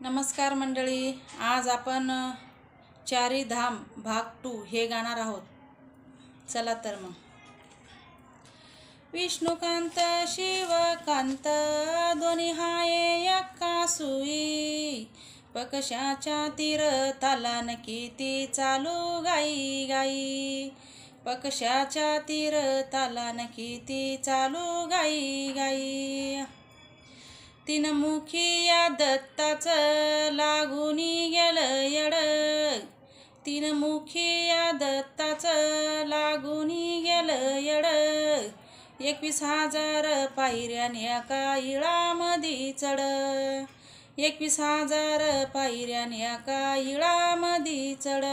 नमस्कार मंडळी आज आपण चारी धाम भाग टू हे गाणार आहोत. चला तर मग. विष्णुकांत शिवकांत दोन्ही हाये एका सुई. पकशाच्या तीरताला न किती चालू गाई गाई. पकशाच्या तीरताला न किती चालू गाई गाई. तीनमुखी या दत्ताचं लागुनी गेलं येड. तीनमुखी या दत्ताचं लागुनी गेलं येड. एकवीस हजार पायऱ्यान काळामधी चढ. एकवीस हजार पायऱ्यान काळामधी चढ.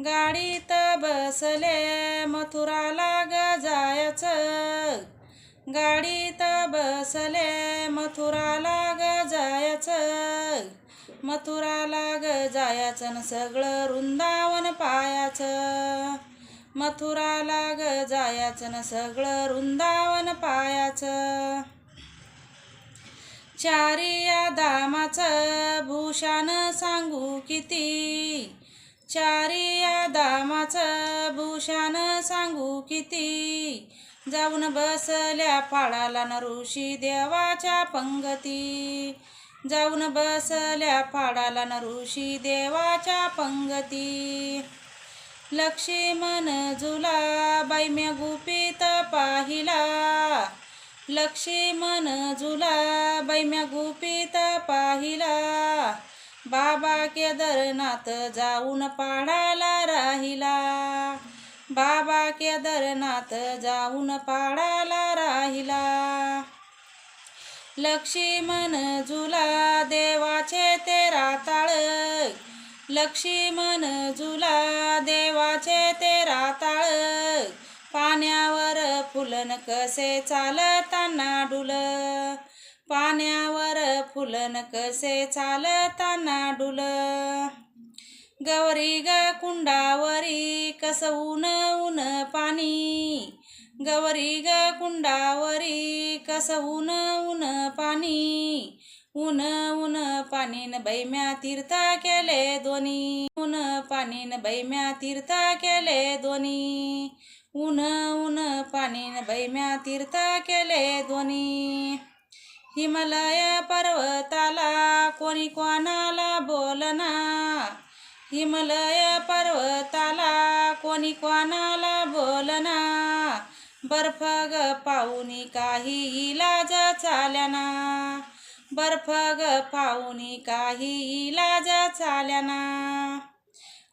गाडीत बसले मथुराला ग जायचं. गाडीत बसले मथुराला ग जायचं. मथुराला ग जायचं न सगळं वृंदावन पायाचं. मथुराला ग जायचं न सगळं वृंदावन पायाचं. चारिया दामाचं भूषण सांगू किती? चारिया दामाचं भूषण सांगू किती? जाऊन बसल्या फाळाला न ऋषी देवाच्या पंगती. जाऊन बसल्या फाळाला न ऋषी देवाच्या पंगती. लक्ष्मण जुला बैम्या गुपित पाहिला. लक्ष्मण जुला बैम्या गुपित पाहिला. बाबा केदारनाथ जाऊन पाडाला राहिला. बाबा केदारनाथ जाऊन पाडाला राहिला. लक्ष्मण जुला देवाचे तेरा राताळ. लक्ष्मण जुला देवाचे तेरा ताळ पाण्यावर फुलन कसे चालताना डुल. पाण्यावर फुलन कसे चालताना डुल. गवरी ग कुंडावरी कस ऊन ऊन पाणी. गवरी ग कुंडावरी कस ऊन ऊन पाणी. ऊन ऊन पाणीन बैम्या तीर्था केले दोन्ही ऊन पाणीन बैम्या तीर्था केले दोन्ही ऊन ऊन पाणीन बैम्या तीर्था केले दोन्ही हिमालय पर्वताला कोणी कोणाला बोलना. हिमालय पर्वताला कोणी कोणाला बोलना. बर्फ ग पाहुनी काही इलाज चाल्याना बर्फ ग पाहुनी काही इलाज चाल्याना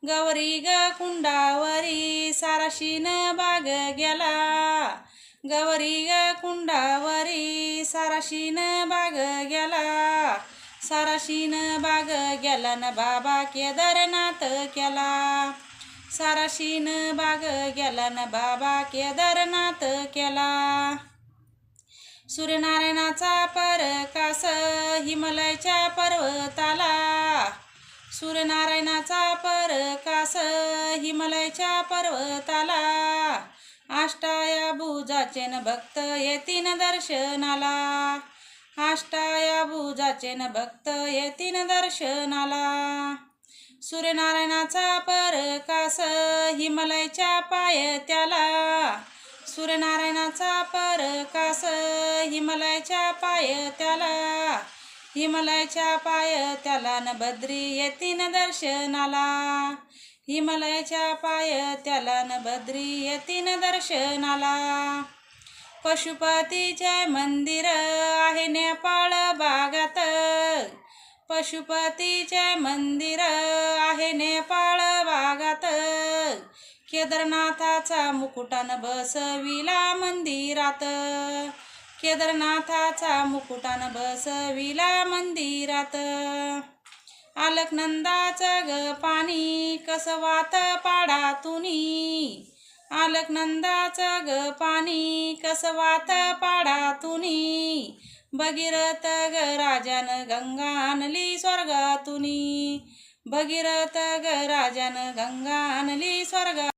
गौरी ग कुंडावरी साराशीन बाग गेला. गौरी ग कुंडावरी साराशीन बाग गेला. साराशीन बाग गेला न बाबा केदारनाथ केला. साराशीन बाग गेला न बाबा केदारनाथ केला. सूर्यनारायणाचा परकास हिमालयच्या पर्वताला. सूर्यनारायणाचा परकास हिमालयच्या पर्वताला. आष्टाया भुजाचे न भक्त येतीन दर्शनाला. हाष्टाया भुजाचे न भक्त येतीन दर्शनाला. सूर्यनारायणाचा परकास पाय त्याला. सूर्यनारायणाचा परकास त्याला. हिमलयच्या पाय त्याला न बद्री येतीन दर्शनाला. हिमालयाच्या पायथ्याला न बद्री येतीन दर्शनाला. पशुपतीचे मंदिर आहे नेपाळ भागात. पशुपतीचे मंदिर आहे नेपाळ भागात. केदारनाथाचा मुकुटान बसविला मंदिरात. केदारनाथाचा मुकुटान बसविला मंदिरात. आलकनंदाचं ग पाणी कसं वात पाडातुनी? आलकनंदाचं ग पाणी कसवात पाडा पाडातुनी भगीरथ ग राजन गंगानली स्वर्गातुनी. भगीरथ ग राजान गंगा आणली स्वर्गा